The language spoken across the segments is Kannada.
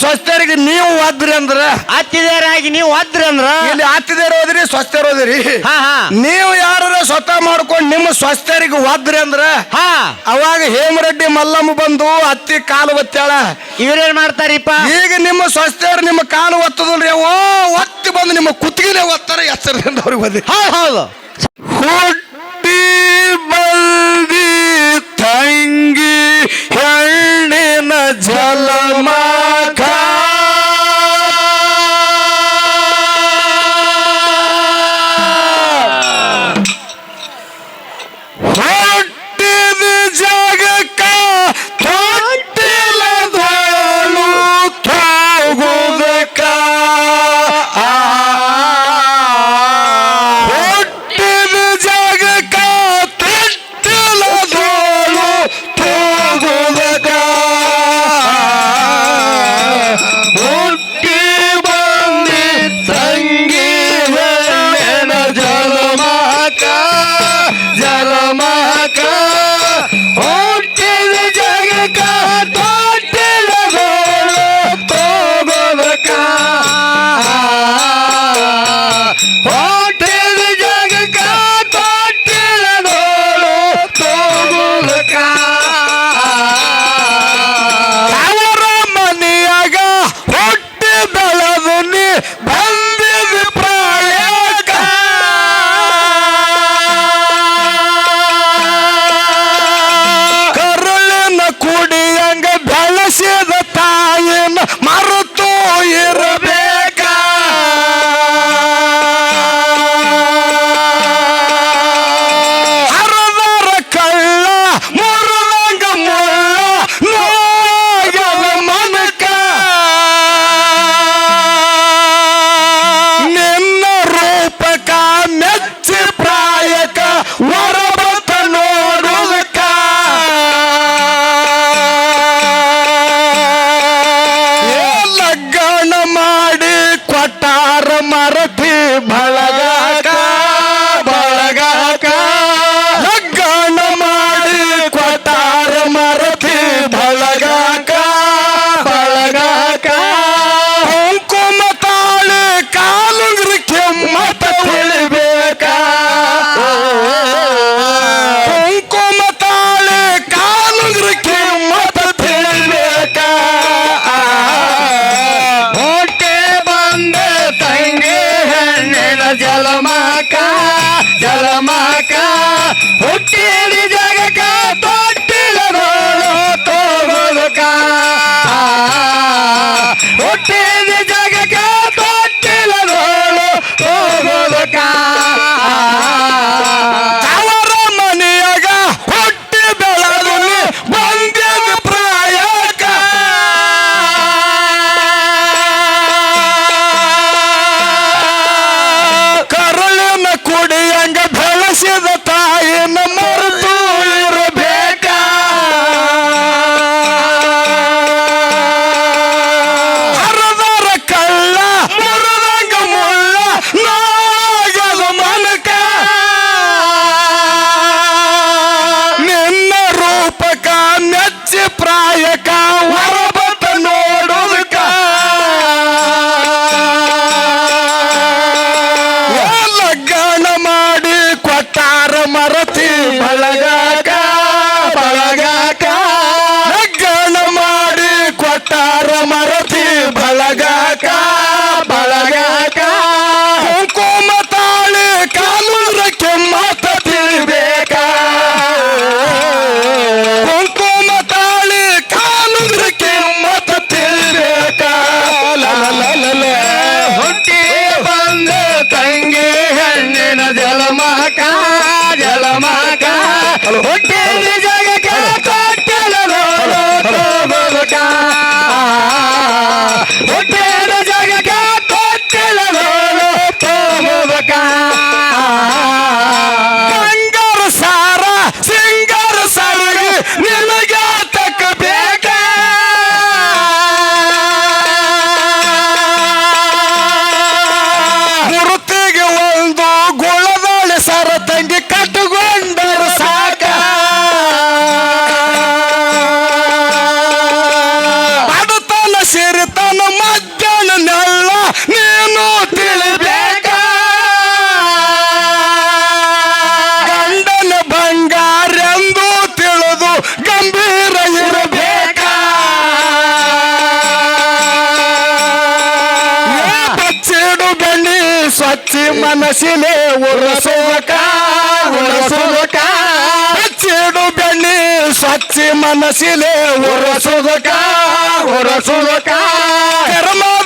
ಸ್ವಸ್ಥರಿಗೆ ನೀವು ಒದ್ರಿ ಅಂದ್ರ? ಅತ್ತಿದೇರಾಗಿ ನೀವು ಒದ್ರಿ ಅಂದ್ರ? ಇಲ್ಲಿ ಆತಿದೇರು ಹೋದ್ರಿ ಸ್ವಸ್ಥರು ಹೋದ್ರಿ ಹಾ ಹಾ. ನೀವು ಯಾರ ಸ್ವತಃ ಮಾಡ್ಕೊಂಡು ನಿಮ್ಮ ಸ್ವಸ್ಥರಿಗೆ ಒದ್ರಿ ಅಂದ್ರ? ಹಾ. ಅವಾಗ ಹೇಮರೆಡ್ಡಿ ಮಲ್ಲಮ್ಮ ಬಂದು ಅತ್ತಿ ಕಾಲು ಒತ್ತಾಳ. ಇವ್ರೇನ್ ಮಾಡ್ತಾರಿಪ್ಪ? ಈಗ ನಿಮ್ಮ ಸ್ವಸ್ಥರು ನಿಮ್ಮ ಕಾಲು ಒತ್ತದಲ್ರಿ. ಓ ಒತ್ತಿ ಬಂದು ನಿಮ್ಮ ಕುತ್ತಿಗೆನೇ ಒತ್ತಾರ ಎಚ್ಚರದಿಂದ ಅವ್ರಿಗೆ ಬಂದ್ರಿ ಹೌದು ಹೌದು. ಬಲ್ದಿ ತಂಗಿ ಹೆಣ್ಣಿನ ಜಲಮಾಖ. চলো। ಮನಸ್ಸಿಲೆ ಉರಸುವಕ ಉರಸುವಕ ಹಚ್ಚಿಡು ಬೆಣ್ಣಿ ಸ್ವಚ್ಛ ಮನಸ್ಸಿಲೆ ಉರಸುವಕ ಉರಸುವಕ ಕರ್ಮದ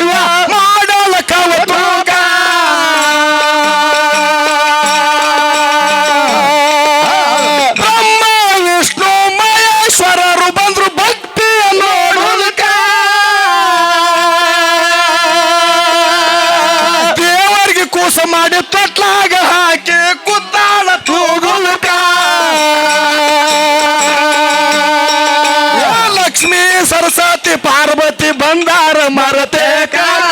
ಅನುಸೂಯ discoteca.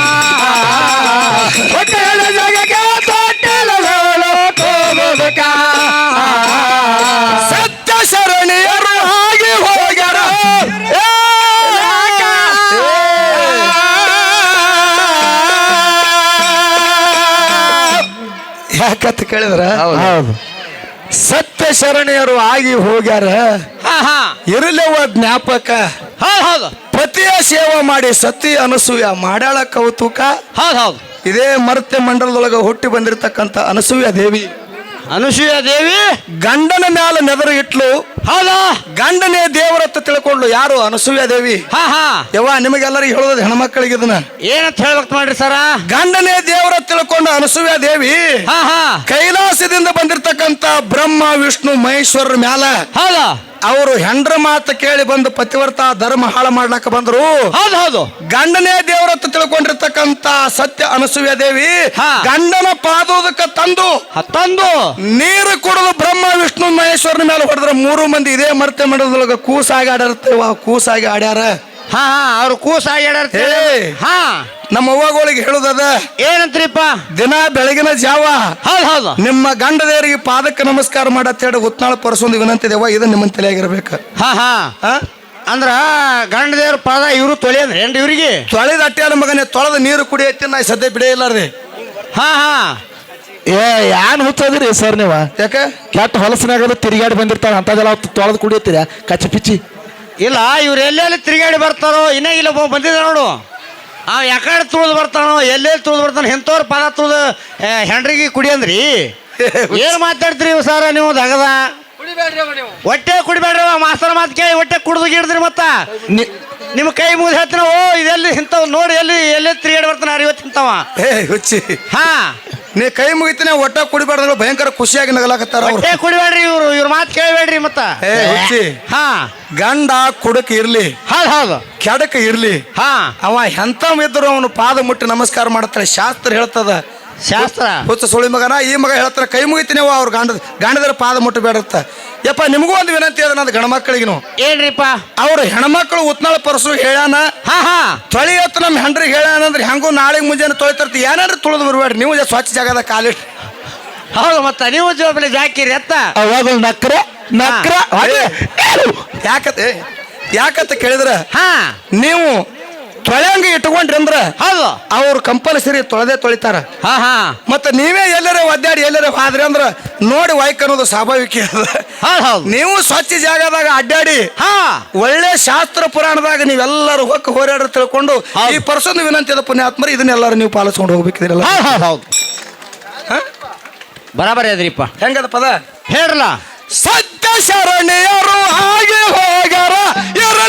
ತೋಲಕ ಹೊಟ್ಟೆಯ ಜಗಕ ತೊಟ್ಟಲೋ ಸತ್ಯ ಶರಣಿಯರು ಹಾಗೆ ಹೋಗ್ಯಾರ. ಏ! ಯಾಕಂತ ಕೇಳಿದ್ರ? ಹೌದು. ಸತ್ಯ ಶರಣೆಯರು ಆಗಿ ಹೋಗ್ಯಾರ. ಹಾ ಹಾ. ಇರಲಿವ ಜ್ಞಾಪಕ. ಹೌದು. ಪತಿಯ ಸೇವೆ ಮಾಡಿ ಸತಿ ಅನಸೂಯ ಮಾಡ್ಯಾಳ ಕೌತುಕ. ಹೌದು ಹೌದು. ಇದೇ ಮರ್ತ್ಯ ಮಂಡಲದೊಳಗೆ ಹುಟ್ಟಿ ಬಂದಿರತಕ್ಕಂತ ಅನಸೂಯ ದೇವಿ. ಅನಸೂಯ ದೇವಿ? ಗಂಡನ ಮ್ಯಾಲ ನೆದರು ಇಟ್ಲು. ಹೌದಾ? ಗಂಡನೇ ದೇವರತ್ತ ತಿಳ್ಕೊಂಡ್ಲು ಯಾರು ಅನಸೂಯ ದೇವಿ? ಹಾ ಹಾ. ಯವ್ವ ನಿಮಗೆಲ್ಲರಿಗೆ ಹೇಳೋದು ಹೆಣ್ಮಕ್ಳಿಗೆ ಇದನ್ನ. ಏನಂತ ಹೇಳ್ಬೇಕು ಮಾಡ್ರಿ ಸರ? ಗಂಡನೇ ದೇವರ ತಿಳ್ಕೊಂಡು ಅನಸೂಯ ದೇವಿ. ಹಾ ಹಾ. ಕೈಲಾಸದಿಂದ ಬಂದಿರತಕ್ಕಂತ ಬ್ರಹ್ಮ ವಿಷ್ಣು ಮಹೇಶ್ವರರ ಮ್ಯಾಲ. ಹೌದಾ? ಅವರು ಹೆಂಡ್ರ ಮಾತು ಕೇಳಿ ಬಂದು ಪತಿವರ್ತ ಧರ್ಮ ಹಾಳು ಮಾಡ್ಲಕ್ಕ ಬಂದ್ರು. ಹೌದು ಹೌದು. ಗಂಡನೇ ದೇವರತ್ತ ತಿಳ್ಕೊಂಡಿರ್ತಕ್ಕಂತ ಸತ್ಯ ಅನಸೂಯ ದೇವಿ ಗಂಡನ ಪಾದೋದಕ್ಕ ತಂದು ತಂದು. ನೀರು ಕುಡಿದು ಬ್ರಹ್ಮ ವಿಷ್ಣು ಮಹೇಶ್ವರನ ಮೇಲೆ ಹೊಡೆದ್ರೆ ಮೂರು ಮಂದಿ ಇದೇ ಮರ್ತೆ ಮಂಡಲದೊಳಗ ಕೂಸಾಗಿ ಆಡ್ಯಾರ ಕೂಸಾಗಿ ಆಡ್ಯಾರ. ಹಾ ಹಾ ಅವ್ರು ಕೂಸ ಹೇ. ಹಾ. ನಮ್ಮ ಅವ್ವಗಳಿಗೆ ಹೇಳುದದ? ಏನಂತ್ರಿಪ್ಪ? ದಿನ ಬೆಳಗಿನ ಜಾವ ಹೌದು ಹೌದು. ನಿಮ್ಮ ಗಂಡದೇವರಿಗೆ ಪಾದಕ್ಕೆ ನಮಸ್ಕಾರ ಮಾಡತ್ತೇಳಿ ಉತ್ನಾಳ ಪರಸೊಂದು ವಿನಂತಿ ದೇವ ಇದು ನಿಮ್ಮ ತಲೆಯಾಗಿರ್ಬೇಕು. ಹಾ ಹಾ. ಆ? ಅಂದ್ರ ಗಂಡ ದೇವ್ರ ಪಾದ ಇವರು ತೊಳೆಯಂದ್ರ ಏನ್ರಿ ಇವ್ರಿಗೆ? ತೊಳೆದ ಅಟ್ಟ್ಯಾಳ ಮಗನೇ ತೊಳೆದ ನೀರು ಕುಡಿಯತ್ತಿ ನಾ ಸದ್ಯ ಬಿಡೇ ಇಲ್ಲಾರ್ರಿ ಹಾ ಹಾ. ಏ ಯಾನ್ ಹುಚ್ಚದ್ರಿ ಸರ್ ನೀವ? ಯಾಕ? ಕೆಟ್ಟ ಹೊಲಸಿನಾಗದು ತಿರುಗಾಡಿ ಬಂದಿರ್ತಾರ ಅಂತದೆಲ್ಲ ತೊಳೆದು ಕುಡಿಯತ್ತೀರ? ಕಚ್ಚಿ ಪಿಚ್ಚಿ. ಇಲ್ಲ ಇವ್ರು ಎಲ್ಲೆಲ್ಲಿ ತಿರುಗಾಡಿ ಬರ್ತಾರೋ ಇನ್ನೇ ಇಲ್ಲ ಬಂದಿದ್ದ ನೋಡು. ಆ ಯಾಕಡೆ ತುಳಿದು ಬರ್ತಾನೋ ಎಲ್ಲೆಲ್ಲಿ ತುಳಿದು ಬರ್ತಾನೆ ಎಂಥವ್ರ ಪದ ತುಳಿದು ಹೆಂಡ್ರಿಗೆ ಕುಡಿಯಂದ್ರಿ ಏನ್ ಮಾತಾಡ್ತೀರಿ ಸರ್ ನೀವು ದಗದ? ಹೊಟ್ಟೆ ಕುಡಿಬೇಡ್ರಿ ಮಾಸ್ತರ ಮಾತು ಕೇಳಿ ಹೊಟ್ಟೆ ಕುಡಿದು ಗಿಡ್ದ್ರಿ ಮತ್ತ. ನಿ- ನಿಮ್ಮ ಕೈ ಮುಗಿದು ಹೇಳ್ತೀನಿ ಓ ಇದೆಲ್ಲಿ ಇಂಥವ್ ನೋಡಿ ಎಲ್ಲಿ ಎಲ್ಲಿ ತಿರುಗಾಡಿ ಬರ್ತಾನ ಅರಿವತ್ತಿಂತವ ಹಾ. ನೀ ಕೈ ಮುಗಿತೀನಿ ಒಟ್ಟ ಕುಡಿಬಾರ್ದು ಭಯಂಕರ ಖುಷಿಯಾಗಿ ನಗಲಾಕತ್ತಾರ ಅವ್ರು. ಕುಡಿಬೇಡ್ರಿ ಇವ್ರು ಇವ್ರ ಮಾತು ಕೇಳಬೇಡ್ರಿ ಮತ್ತ. ಏ ಹುಚ್ಚಿ. ಹಾ. ಗಂಡ ಕುಡಕ್ ಇರ್ಲಿ. ಹೌದು ಹೌದು. ಕೆಡಕ ಇರ್ಲಿ. ಹಾ. ಅವ ಎಂತ ಇದ್ರು ಅವನು ಪಾದ ಮುಟ್ಟಿ ನಮಸ್ಕಾರ ಮಾಡ್ತಾರೆ ಶಾಸ್ತ್ರ ಹೇಳ್ತದ. ಶಾಸ್ತ್ರ. ಹುಚ್ಚ ಸುಳಿ ಮಗನ ಈ ಮಗ ಹೇಳ್ತಾರೆ ಕೈ ಮುಗಿತೀನಿ ಅವ ಅವ್ರ ಗಂಡ ಗಂಡದರ ಪಾದ ಮುಟ್ಟಬೇಡತ್ತ ಯಪ್ಪ ನಿಮಗೂ ಒಂದು ವಿನಂತಿ ಅದ ನನ್ನ ಗಣಮಕ್ಕಳಿಗೂ ಏನ್ರಿಪ್ಪ ಅವ್ರ ಹೆಣ್ಮಕ್ಳು ಉತ್ನಾಳ ಪರಸು ಹೇಳಾನ ಹಾ ಹಾ. ತೊಳಿ ಹೊತ್ತು ನಮ್ಮ ಹೆಂಡ್ರಿಗೆ ಹೇಳ್ಯಾನ ಅಂದ್ರೆ ಹೆಂಗೂ ನಾಳೆ ಮುಂಜಾನೆ ತೊಳಿತರ್ತಿ ಏನಾದ್ರು ತುಳಿದು ಬರ್ಬೇಡ್ರಿ ನೀವು ಸ್ವಚ್ಛ ಜಾಗದ ಕಾಲಿಟ್ಟು ಹೌದು ಮತ್ತ ನೀವು ಜೋಬಲಿ ಜಾಕಿರಿ ಅತ್ತ ಅವಾಗ ನಕ್ರ ನಕ್ರ ಯಾಕತ್ತೆ ಯಾಕತ್ತ ಕೇಳಿದ್ರ? ಹಾ. ನೀವು ತೊಳೆಯಂಗ ಇಟ್ಕೊಂಡ್ರಿ ಅಂದ್ರೆ ಹೌದು. ಅವ್ರು ಕಂಪಲ್ಸರಿ ತೊಳೆದೇ ತೊಳಿತಾರ. ಹಾ ಹಾ. ಮತ್ತೆ ನೀವೇ ಎಲ್ಲರೇ ಒದ್ದಾಡಿ ಎಲ್ಲರೇ ಹಾದ್ರಿ ಅಂದ್ರ ನೋಡಿ ವೈಕ್ ಅನ್ನೋದು ಸ್ವಾಭಾವಿಕ ಅದ. ಹೌದು ಹೌದು. ನೀವು ಸ್ವಚ್ಛ ಜಾಗದಾಗ ಅಡ್ಡಾಡಿ ಹಾ. ಒಳ್ಳೆ ಶಾಸ್ತ್ರ ಪುರಾಣದಾಗ ನೀವೆಲ್ಲರೂ ಹೊಕ್ಕ ಹೋರಾಡ ತಿಳ್ಕೊಂಡು ಹೌದು. ಈ ಪರ್ಸನ್ ವಿನಂತಿ ಅದ ಪುಣ್ಯಾತ್ಮರಿ ಇದನ್ನೆಲ್ಲರೂ ನೀವು ಪಾಲಿಸ್ಕೊಂಡು ಹೋಗ್ಬೇಕಿದ್ರಲ್ಲ. ಹೌದು ಹೌದು ಹೌದು. ಬರಾಬರಿ ಅದ್ರಿಪ್ಪ ಹೆಂಗದ ಪದ ಹೇಳ್ರಲ್ಲ. ಸತ್ಯ ಶರಣಿಯರು ಹಾಗೆ ಹೋಗರ ಇರಲ್ಲ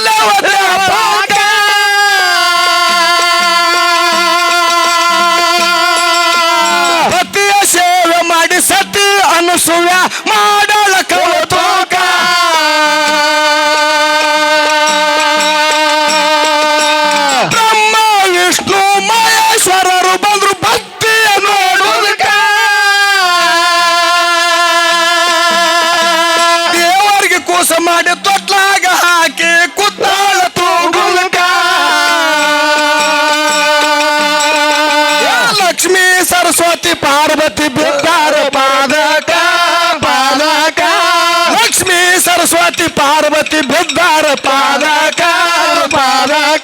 ಪಾದಕ ಪಾದಕ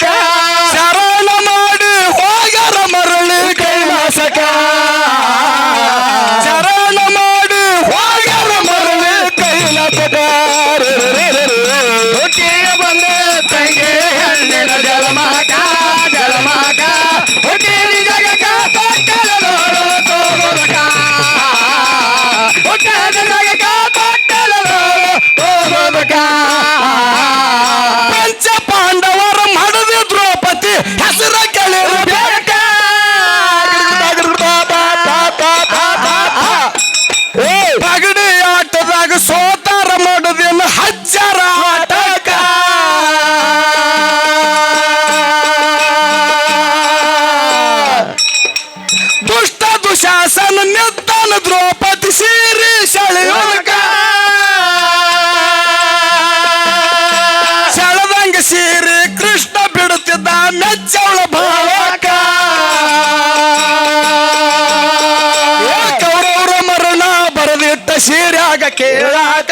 queda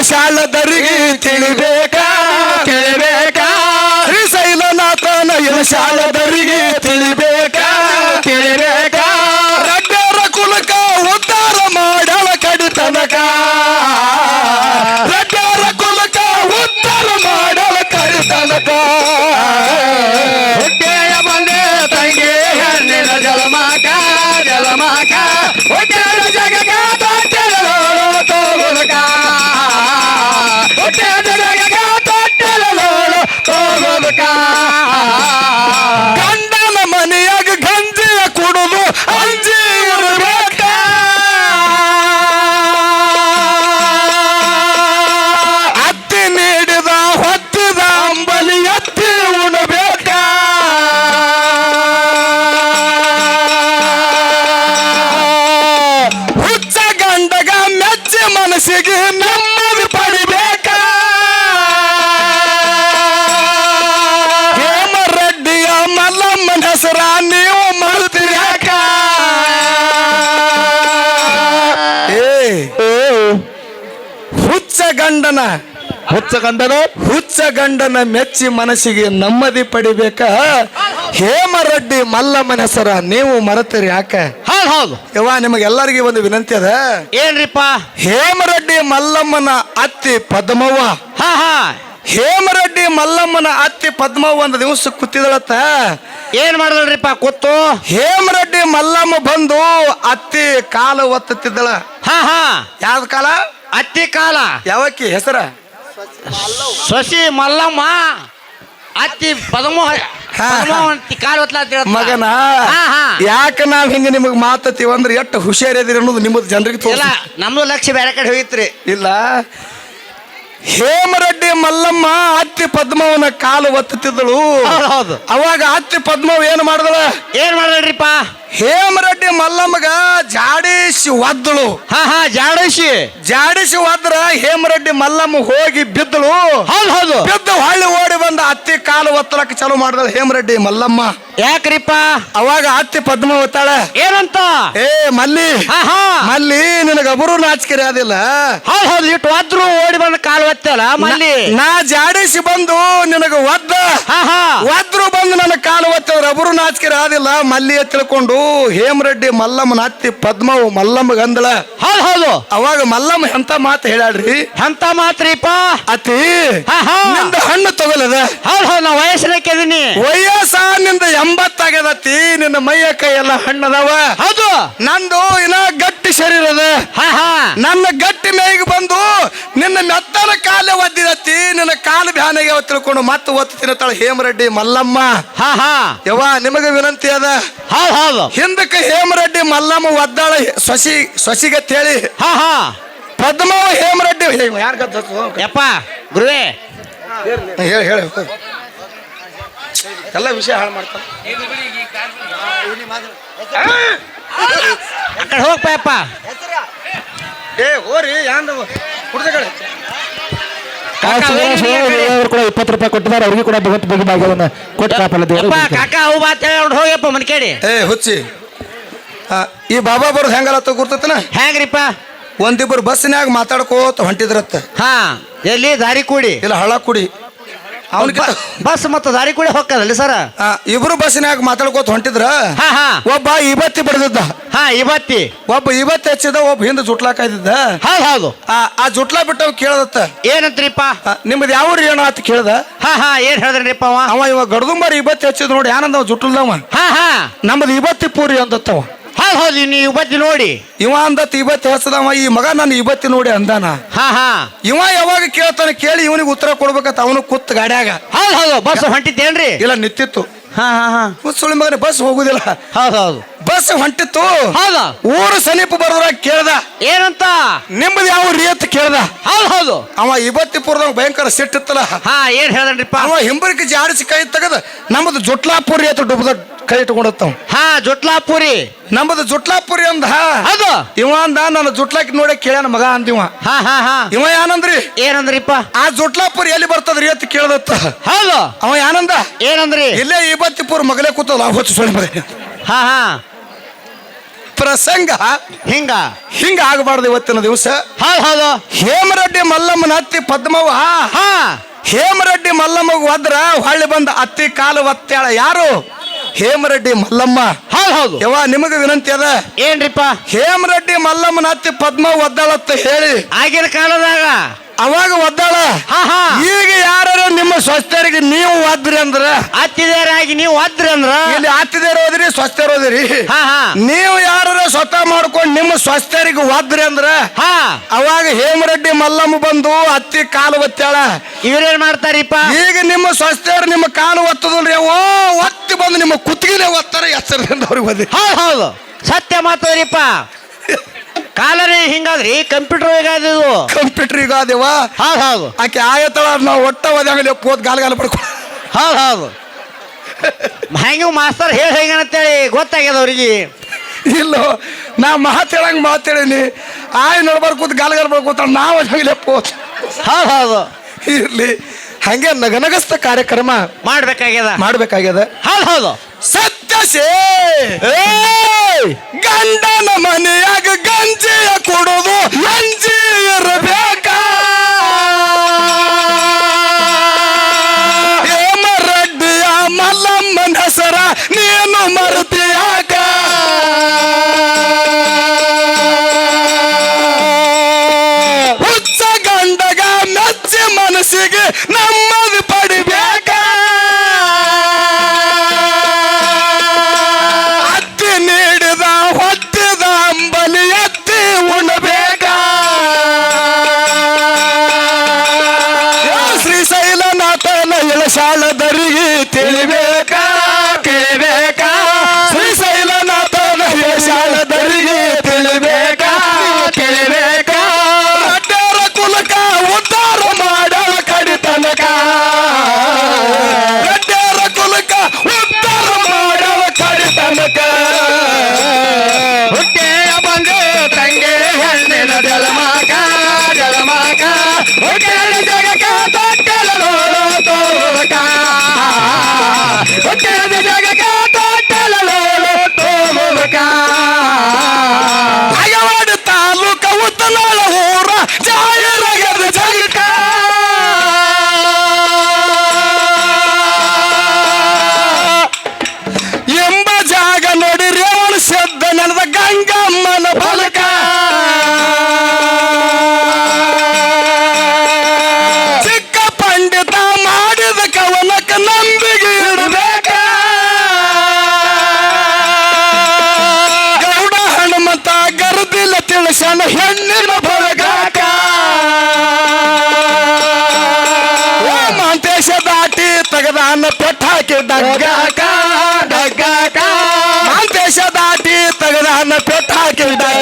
ಶ್ರೀಶೈಲನಾಥನ ಇಳಶಾಲದರಿಗೆ ಕೇಳಬೇಕಾ? ಶೈಲನಾಥನ ಶ್ರೀಶೈಲನಾಥನ ಇಳಶಾಲದರಿಗೆ ಹುಚ್ಚ ಗಂಡನ ಹುಚ್ಚ ಗಂಡನ ಮೆಚ್ಚಿ ಮನಸ್ಸಿಗೆ ನೆಮ್ಮದಿ ಪಡಿಬೇಕ? ಹೇಮರೆಡ್ಡಿ ಮಲ್ಲಮ್ಮನ ಹೆಸರ ನೀವು ಮರತೀರಿ ಯಾಕ? ಹೌದು ಹೌದು ನಿಮಗೆ ಎಲ್ಲರಿಗೂ ಒಂದು ವಿನಂತಿ ಅದ. ಏನ್ರಿಪ್ಪ? ಹೇಮರೆಡ್ಡಿ ಮಲ್ಲಮ್ಮನ ಅತ್ತಿ ಪದ್ಮವ್ವ. ಹಾ ಹಾ. ಹೇಮರೆಡ್ಡಿ ಮಲ್ಲಮ್ಮನ ಅತ್ತಿ ಪದ್ಮವ್ವ ಒಂದು ದಿವಸ ಕೂತಿದಳತ್ತ. ಏನ್ ಮಾಡಿದ್ರಿಪ್ಪ ಕೂತು? ಹೇಮರೆಡ್ಡಿ ಮಲ್ಲಮ್ಮ ಬಂದು ಅತ್ತಿ ಕಾಲು ಒತ್ತುತ್ತಿದ್ದಳ. ಹಾ ಹಾ. ಯಾವ್ದು ಕಾಲ? ಅತ್ತಿ ಕಾಲ. ಯಾವಕ್ಕಿ? ಹೆಸರ? ಸೊಸಿ ಮಲ್ಲಮ್ಮ ಅತ್ತಿ ಪದಮ. ಕಾಲು ಮಗನ ಯಾಕ ನಾವ್ ಹಿಂಗ ನಿಮಗ್ ಮಾತತ್ತೀವಿ ಅಂದ್ರೆ ಎಷ್ಟು ಹುಷಾರಿದಿರಿ ಅನ್ನೋದು ನಿಮ್ಮದು ಜನರಿಗೆ ತೋರಿಸ. ನಮ್ದು ಲಕ್ಷ್ಯ ಬೇರೆ ಕಡೆ ಹೋಗಿತ್ರಿ ಇಲ್ಲ. ಹೇಮರೆಡ್ಡಿ ಮಲ್ಲಮ್ಮ ಅತ್ತಿ ಪದ್ಮವನ ಕಾಲು ಒತ್ತುತ್ತಿದ್ದಳು. ಹೌದು ಅವಾಗ ಅತ್ತಿ ಪದ್ಮವ್ ಏನು ಮಾಡಿದಳ? ಏನ್ ಮಾಡಿದ್ರಿಪ್ಪ ಹೇಮರೆಡ್ಡಿ ಮಲ್ಲಮ್ಮಗ ಜಾಡಿಸಿ ಒದ್ದಳು. ಹಾ ಹಾ ಜಾಡಸಿ. ಜಾಡಿಸಿ ಒದ್ರ ಹೇಮರೆಡ್ಡಿ ಮಲ್ಲಮ್ಮ ಹೋಗಿ ಬಿದ್ದಳು. ಹೌದು ಹೌದು. ಬಿದ್ದು ಹಳ್ಳಿ ಓಡಿ ಬಂದ ಅತ್ತಿ ಕಾಲು ಒತ್ತಲಕ್ಕೆ ಚಾಲು ಮಾಡಿದಳು ಹೇಮರೆಡ್ಡಿ ಮಲ್ಲಮ್ಮ. ಯಾಕ್ರಿಪ್ಪ? ಅವಾಗ ಅತ್ತಿ ಪದ್ಮ ಒತ್ತಾಳ ಏನಂತ? ಏ ಮಲ್ಲಿ. ಹಾ ಹಾ. ಮಲ್ಲಿ ನಿನಗ ಅಬರು ನಾಚಿಕೆರೆ ಆದಿಲ್ಲ. ಹೌದು ಹೌದು ಇಟ್ಟು ಒದ್ರು ಓಡಿ ಬಂದ ಕಾಲು ಒತ್ತಲ್ಲ ಮಲ್ಲಿ. ನಾ ಜಾಡಿಸಿ ಬಂದು ನಿನಗ ಒದ್ದ. ಹಾ ಹಾ. ಒದ್ರು ಬಂದು ನನ್ನ ಕಾಲು ಒತ್ತಿದ್ರ ಅಬರು ನಾಚಿಕೆರೆ ಆದಿಲ್ಲ ಮಲ್ಲಿ ತಿಳ್ಕೊಂಡು ಹೇಮರೆಡ್ಡಿ ಮಲ್ಲಮ್ಮನ ಅತ್ತಿ ಪದ್ಮವು ಮಲ್ಲಮ್ಮ ಗಂದಳ ಹೌದು ಹೌದು. ಅವಾಗ ಮಲ್ಲಮ್ಮ ಎಂತ ಮಾತು ಹೇಳ್ಯಾಡ್ರಿ ಅಂತ ಮಾತ್ರಿಪ್ಪ? ಅತಿ ನಿಂದ ಹಣ್ಣು ತಗೊಲದ? ಹೌದು ಹೌದು ನಾ ವಯಸ್ಸಿನಕ್ಕಿದೀನಿ ವಯಸ್ಸ ನಿಂದ ಎಂಬತ್ತಾಗ್ಯದತಿ ನಿನ್ನ ಮೈಯ ಕೈ ಎಲ್ಲ ಹಣ್ಣದವ. ಹೌದು. ನಂದು ಇನ್ನ ಗಟ್ಟಿ ಶರೀರ ಅದ. ನನ್ನ ಗಟ್ಟಿ ಮೇಗೆ ಬಂದು ನಿನ್ನ ಮೆತ್ತನ ಕಾಲ ಒದ್ದಿದತಿ ನಿನ್ನ ಕಾಲು ಬ್ಯಾನೆಗೆ ತಿಳ್ಕೊಂಡು ಮತ್ತೆ ಒತ್ತು ತಿನ್ನತಾಳ ಹೇಮರೆಡ್ಡಿ ಮಲ್ಲಮ್ಮ. ಹಾ ಹಾ. ಯವ್ವ ನಿಮಗೆ ವಿನಂತಿ ಅದ? ಹೌದು ಹೌದು. ಹಿಂದಕ್ಕೆ ಹೇಮರೆಡ್ಡಿ ಮಲ್ಲಮ್ಮ ಒದ್ದಾಳ ಸೊಸಿ ಸೊಸಿಗೆ ತೇಳಿ. ಹಾ ಹಾ. ಪದ್ಮ ಹೇಮರೆಡ್ಡಿ. ಯಪ್ಪ ಗುರುವೇ. ಹೇಳಿ ಹೇಳಿ ಎಲ್ಲ ವಿಷಯ ಹಾಳು ಮಾಡ್ತಾರೆ ಹೋಗಪ್ಪ ಯಪ್ಪ. ಏ ಹೋರಿ ಯಾಂದ ಆ ಕಡೆ. ಅವ್ರು ಕೂಡ ಇಪ್ಪತ್ತು ರೂಪಾಯಿ ಕೊಟ್ಟಿದ್ದಾರೆ. ಅವ್ರಿಗೆ ಕೂಡ ಭಗತ್ ಬಗ್ಗೆ ಭಾಗವನ್ನ ಕೊಟ್ಟು ಕಾಪಲ್ಲ ದೇವರು ಕಾಕ ಅವು ಬಾತ್ ಹೇಳಿ ಹೋಗ್ಯಪ್ಪ ಮನ್ಕೇಡಿ ಏ ಹುಚ್ಚಿ. ಆ, ಈ ಬಾಬಾ ಬರೋದು ಹೆಂಗಲ್ಲ ಗುರ್ತತನ? ಹೆಂಗ್ರಿಪ್ಪ? ಒಂದಿಬ್ಬರು ಬಸ್ನ್ಯಾಗ ಮಾತಾಡ್ಕೋತ ಹೊಂಟಿದ್ರತ್ತ. ಹಾ ಎಲ್ಲಿ? ದಾರಿ ಕೂಡಿ. ಇಲ್ಲ ಹಳ ಕುಡಿ. ಅವನಿಗೆ ಬಸ್ ಮತ್ತು ದಾರಿ ಕೂಡ ಹೋಗ್ತದಲ್ಲಿ ಸರ್? ಇಬ್ರು ಬಸ್ನಾಗ ಮಾತಾಡ್ಕೋತ ಹೊಂಟಿದ್ರ? ಹಾ ಹಾ. ಒಬ್ಬ ಇವತ್ತಿ ಬಡ್ದಿದ್ದ. ಹಾ ಇವತ್ತಿ. ಒಬ್ಬ ಇವತ್ತಿ ಹಚ್ಚಿದ ಒಬ್ಬ ಹಿಂದೆ ಜುಟ್ಲಾಕಾಯ್ದಿದ್ದ. ಹೌದು ಹೌದು. ಆ ಜುಟ್ಲಾ ಬಿಟ್ಟವ್ ಕೇಳದತ್ತ. ಏನಂತ್ರಿಪ್ಪ? ನಿಮ್ದು ಯಾವ ಊರು ಏನೋ ಅಂತ ಕೇಳ್ದ? ಹಾ ಹಾ ಏನ್ ಹೇಳಿದ್ರಿಪ್ಪ ಅವ? ಅವ ಇವ ಗಡ್ದುಂಬಾರಿ ಇವತ್ತಿ ಹಚ್ಚಿದ್ ನೋಡಿ ಏನಂದವ ಜುಟ್ಲದವ. ಹಾ ಹಾ. ನಮ್ದು ಇವತ್ತಿ ಪೂರಿ ಅಂದತ್ತವ ಹೌದು ಹೌದು ನೀವು ಇವತ್ತಿ ನೋಡಿ. ಇವ ಅಂದತ್ ಇವತ್ತು ಹೆಸದವ ಈ ಮಗ ನನ್ನ ಇವತ್ತಿ ನೋಡಿ ಅಂದಾನ. ಹಾ ಹಾ. ಇವ ಯಾವಾಗ ಕೇಳ್ತಾನೆ ಕೇಳಿ ಇವನಿಗೆ ಉತ್ತರ ಕೊಡ್ಬೇಕಂತ ಅವನು ಕೂತ್ ಗಾಡ್ಯಾಗ. ಹೌದು ಹೌದು ಬಸ್ ಹೊಂಟಿದ್ದೇನ್ರಿ? ಇಲ್ಲ ನಿಂತಿತ್ತು. ಹಾ ಹಾ ಹಾ. ಸುಳ್ಳು ಮಗನ ಬಸ್ ಹೋಗುದಿಲ್ಲ. ಹೌದು ಹೌದು. ಬಸ್ ಹೊಂಟಿತ್ತು. ಹೌದಾ? ಊರು ಸಮೀಪ ಬರೋದ್ರ ಕೇಳ್ದ. ಏನಂತ? ನಿಮ್ದು ಯಾವ ರೀ ಅಂತ ಕೇಳ್ದ. ಹೌದು ಹೌದು. ಅವ ಇವತ್ತಿಪುರದಾಗ ಭಯಂಕರ ಸಿಟ್ಟಿತ್ತಲ್ಲ ಹಾ ಏನ್ ಹೇಳ್ದನ್ರಿಪ್ಪ? ಅವ ಹಿಂಬರಿಕೆ ಜಾಡಿಸಿ ಕೈ ತೆಗದ ನಮ್ಮದು ಜುಟ್ಲಾಪುರಿ ಅಂತ ಡುಬ್ಬದ ಕೈ ಇಟ್ಕೊಂಡತ್ತವ. ಹಾ ಜೊಟ್ಲಾಪುರಿ. ನಮ್ಮದು ಜುಟ್ಲಾಪುರಿ ಅಂದ. ಹೌದು. ಇವ ಅಂದ ನನ್ನ ಜುಟ್ಲಾಕಿ ನೋಡಿ ಕೇಳ್ಯಾನ ಮಗ ಅಂದಿವ ಹಾ ಹಾ ಹಾ. ಇವ ಏನಂದ್ರಿ ಏನಂದ್ರಿಪ್ಪ? ಆ ಜುಟ್ಲಾಪುರಿ ಎಲ್ಲಿ ಬರ್ತದ್ರಿ ಅಂತ ಕೇಳ್ದತ್ತ. ಹೌದು. ಅವ ಏನಂದ ಏನಂದ್ರಿ? ಇಲ್ಲೇ ಇವತ್ತಿಪುರ ಮಗಲೇ ಕೂತದ ಹೊತ್ತು ಸುಳ್ಳಿ ಮಗ ಹಾ ಹಾ. ಪ್ರಸಂಗ ಹಿಂಗ. ಹಿಂಗ ಆಗಬಾರ್ದು ಇವತ್ತಿನ ದಿವಸ. ಹೌದು ಹೌದು. ಹೇಮರೆಡ್ಡಿ ಮಲ್ಲಮ್ಮನ ಅತ್ತಿ ಪದ್ಮವ್ವ. ಹಾ ಹೇಮರೆಡ್ಡಿ ಮಲ್ಲಮ್ಮಗ ಹೋದ್ರ ಹೊಳ್ಳಿ ಬಂದ ಅತ್ತಿ ಕಾಲು ಒತ್ತಾಳ ಯಾರು? ಹೇಮರೆಡ್ಡಿ ಮಲ್ಲಮ್ಮ. ಹೌದು ಹೌದು. ಯವ್ವ ನಿಮಗೆ ವಿನಂತಿ ಅದ? ಏನ್ರಿಪ್ಪ? ಹೇಮರೆಡ್ಡಿ ಮಲ್ಲಮ್ಮನ ಅತ್ತಿ ಪದ್ಮ ಒದ್ದಾಳತ್ತ ಹೇಳಿ. ಆಗಿನ ಕಾಲದಾಗ ಅವಾಗ ಒದ್ದಾಳ. ಹಾ ಹಾ. ಈಗ ಯಾರು ನಿಮ್ಮ ಸ್ವಸ್ಥರಿಗೆ ನೀವು ಒದ್ರಿ ಅಂದ್ರ? ಹತ್ತಿದೇರಾಗಿ ನೀವು ಒದ್ರಿ ಅಂದ್ರ? ಇಲ್ಲಿ ಹತ್ತಿದೇರು ಹೋದ್ರಿ ಸ್ವಸ್ಥರು ಹೋದ್ರಿ ಹಾ ಹಾ. ನೀವು ಯಾರು ಸ್ವತಃ ಮಾಡ್ಕೊಂಡು ನಿಮ್ಮ ಸ್ವಸ್ಥರಿಗೆ ಒದ್ರಿ ಅಂದ್ರ? ಹಾ. ಅವಾಗ ಹೇಮರೆಡ್ಡಿ ಮಲ್ಲಮ್ಮ ಬಂದು ಅತ್ತಿ ಕಾಲು ಒತ್ತಾಳ. ಇವ್ರೇನ್ ಮಾಡ್ತಾರಿಪ್ಪ? ಈಗ ನಿಮ್ಮ ಸ್ವಸ್ಥರು ನಿಮ್ಮ ಕಾಲು ಒತ್ತದಲ್ರಿ ಓ ಒತ್ತಿ ಬಂದು ನಿಮ್ಮ ಕುತ್ತಿಗೆನೆ ಒತ್ತಾರ ಎಚ್ಚರದಿಂದ ಅವ್ರಿಗೆ ಬಂದ್ರಿ ಹೌದು ಹೌದು. ಸತ್ಯ ಮಾತದ್ರಿಪ್ಪ ಕಾಲರೇ ಹಿಂಗಾದ್ರಿ ಕಂಪ್ಯೂಟರ್ ಇದು? ಕಂಪ್ಯೂಟರ್ ಈಗ ಹೌದು ಹೌದು ಆಕೆ ಆಯತಳ ನಾವು ಒಟ್ಟ ಓದಂಗಲಿ ಪೋತ್ ಗಾಲ ಗಾಲ ಪಡ್ಕೊ ಹೌದು ಹೌದು ಹಂಗೆ ಮಾಸ್ತರ್ ಹೇಳಿ ಹೇಗಂತೇಳಿ ಗೊತ್ತಾಗ್ಯದ ಅವ್ರಿಗೆ? ಇಲ್ಲ ನಾ ಮಾತು ಹೇಳಂಗೆ ಮಾತು ಹೇಳೀನಿ ಆಯ್ ನೋಡ್ಬಾರ್ ಕೂತ್ ಗಾಲ ಗಾಲ ಪಡ್ಕೋತ ನಾವು ಓದಂಗಲಿ ಪೋತ್ ಹೌದು ಹೌದು ಇರ್ಲಿ. ಹಂಗೆ ನಗನಗಸ್ತ ಕಾರ್ಯಕ್ರಮ ಮಾಡ್ಬೇಕಾಗ್ಯದ? ಮಾಡ್ಬೇಕಾಗ್ಯದ. ಹೌದು ಹೌದು ಸತ್ತಸೆ. ಗಂಡನ ಮನೆಯಾಗ ಗಂಜಿಯ ಕೊಡೋದು ಗಂಜಿ ಇರಬೇಕ ಮಲ್ಲಮ್ಮನ ಹೆಸರ ನೀನು ಮರುತಿಯಾಗ ಜಗಕ್ಕೆ ಮನುಷ್ಯನ ಹೆಣ್ಣಿನ ಬರಗಾಕ ಮಾಂತೇಶ ದಾಟಿ ತೆಗೆದಾನ ಪೆಟ್ಟ ಹಾಕಿ ಡಗ್ಗಾಕ ಡಗ್ಗಾಕ ಮಾಂತೇಶ ದಾಟಿ ತೆಗೆದಾನ ಪೆಟ್ಟ ಹಾಕಿ ಡಗ್ಗ